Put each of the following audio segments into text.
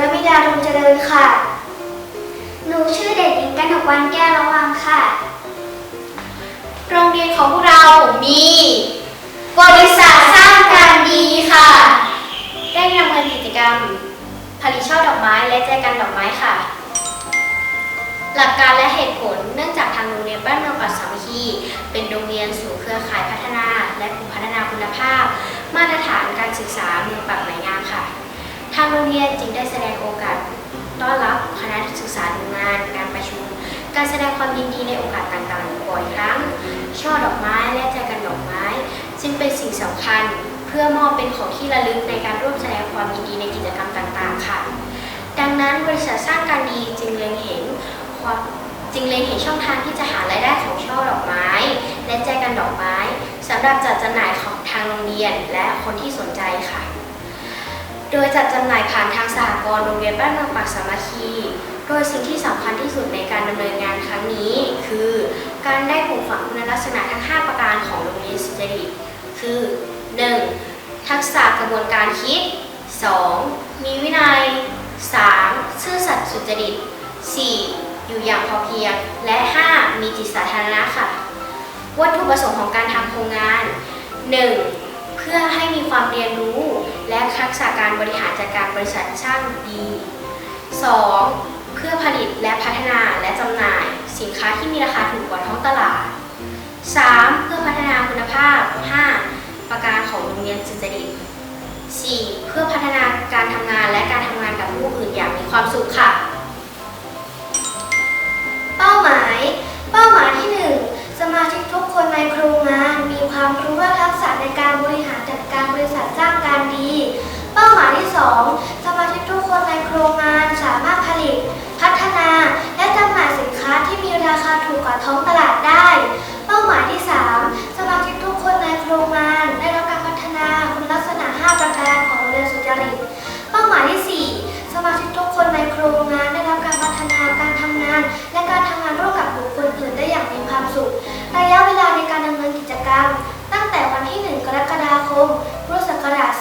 ระมิดาดวงเจริญค่ะ หนูชื่อเด็กหญิงกนกวันแก้วระวังค่ะ โรงเรียนของพวกเรามี บริษัทสร้างการดีค่ะ ได้ดำเนินกิจกรรม ผลิตช่อดอกไม้และแจกันดอกไม้ค่ะ หลักการและเหตุผลเนื่องจากทางโรงเรียนบ้านเมืองปัตสามัคคีเป็นโรงเรียนสู่เครือข่ายพัฒนา และกลุ่มพัฒนาคุณภาพ มาตรฐานการศึกษาเมืองปากไหนงามค่ะางโรงเรียนจึงได้แสดงโอกาสต้อนรับคณะศึกษาดูงาน การประชุม การแสดงความยินดีในโอกาสต่างๆบ่อยครั้ง ช่อดอกไม้และแจกันดอกไม้จึงเป็นสิ่งสำคัญเพื่อมอบเป็นของที่ระลึกในการร่วมแสดงความยินดีในกิจกรรมต่างๆ ค่ะ ดังนั้นบริษัทสร้างการดีจึงเล็งเห็นความจึงเล็งเห็นช่องทางที่จะหารายได้ของช่อดอกไม้ และแจกันดอกไม้สำหรับจัดจำหน่ายของทางโรงเรียนและคนที่สนใจค่ะ โดยจัดจำหน่ายผ่านทางสหกรณ์โรงเรียนบ้านเมืองปากสามัคคี โดยสิ่งที่สำคัญที่สุดในการดำเนินงานครั้งนี้ คือ การได้ปลูกฝังคุณลักษณะทั้ง 5 ประการของโรงเรียนสุจริต คือ 1. ทักษะกระบวนการคิด 2. มีวินัย 3. ซื่อสัตย์สุจริต 4. อยู่อย่างพอเพียง และ 5. มีจิตสาธารณะค่ะ วัตถุประสงค์ของการทำโครงงาน 1. เพื่อให้มีความเรียนรู้ และทักษะการบริหารจัดการบริษัทช่างดี 2. เพื่อผลิตและพัฒนาและจำหน่าย สินค้าที่มีราคาถูกกว่าท้องตลาด 3. เพื่อพัฒนาคุณภาพ 5. ประการของโรงเรียนสุจริต 4. เพื่อพัฒนาการทำงาน ษะในการบริหารจัดการบริษัทสร้างการดี เป้าหมายที่ 2 สมาชิกทุกคนในโครงงานสามารถผลิต พัฒนา และจำหน่ายสินค้าที่มีราคาถูกกว่าท้องตลาดได้ ช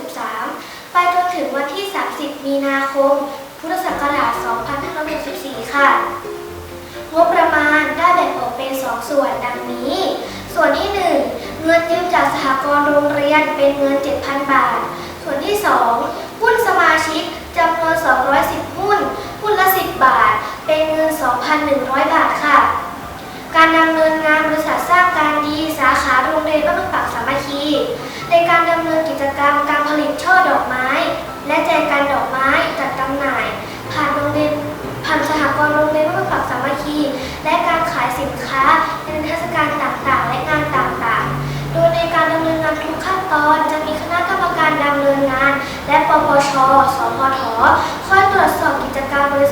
2563 ไปจนถึงวันที่ 30 มีนาคม พุทธศักราช 2564 ค่ะ งบประมาณได้แบ่งออกเป็น 2 ส่วนดังนี้ ส่วนที่ 1 เงินยืมจากสหกรณ์โรงเรียนเป็นเงิน 7,000 บาท ส่วนที่ 2 หุ้นสมาชิกจำนวน 210 หุ้น หุ้นละ 10 บาท เป็นเงิน 2,100 บาทค่ะ การดำเนิน ในการดำเนินกิจกรรมการผลิตช่อดอกไม้ และแจกันดอกไม้จัดจำหน่าย ผ่านโรงเรียนผ่านสหกรณ์โรงเรียนบ้านเมืองปากสามัคคี และการขายสินค้าในเทศกาลต่างๆ และงานต่างๆ โดยในการดำเนินงานทุกขั้นตอนจะมีคณะกรรมการดำเนินงาน และปปช สพทคอยตรวจสอบกิจกรรมบริ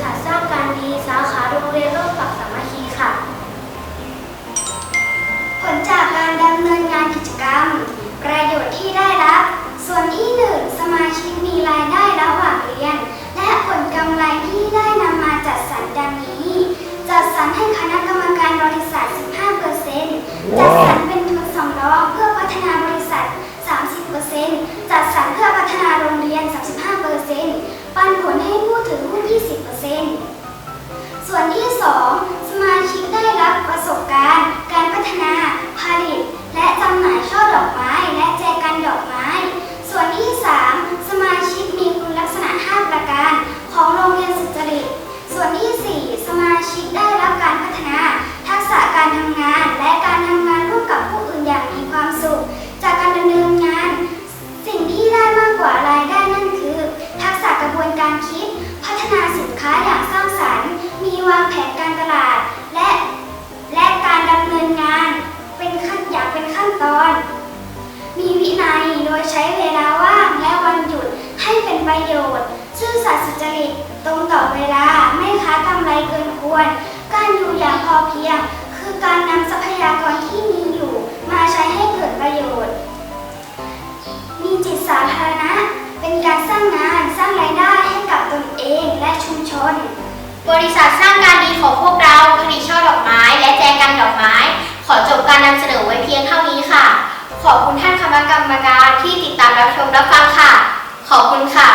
ษัท ชน์ ซื่อสัตย์สุจริต ตรงต่อเวลา ไม่ค้ากำไรเกินควร การอยู่อย่างพอเพียง คือการนำทรัพยากรที่มีอยู่มาใช้ให้เกิดประโยชน์ มีจิตสาธารณะ เป็นการสร้างงานสร้างรายได้ให้กับตนเองและชุมชน บริษัทสร้างการดีของพวกเราผลิตช่อดอกไม้ และแจกันดอกไม้ ขอจบการนำเสนอไว้เพียงเท่านี้ค่ะ ขอบคุณท่านคณะกรรมการที่ติดตามรับชมรับฟังค่ะ ขอบคุณค่ะ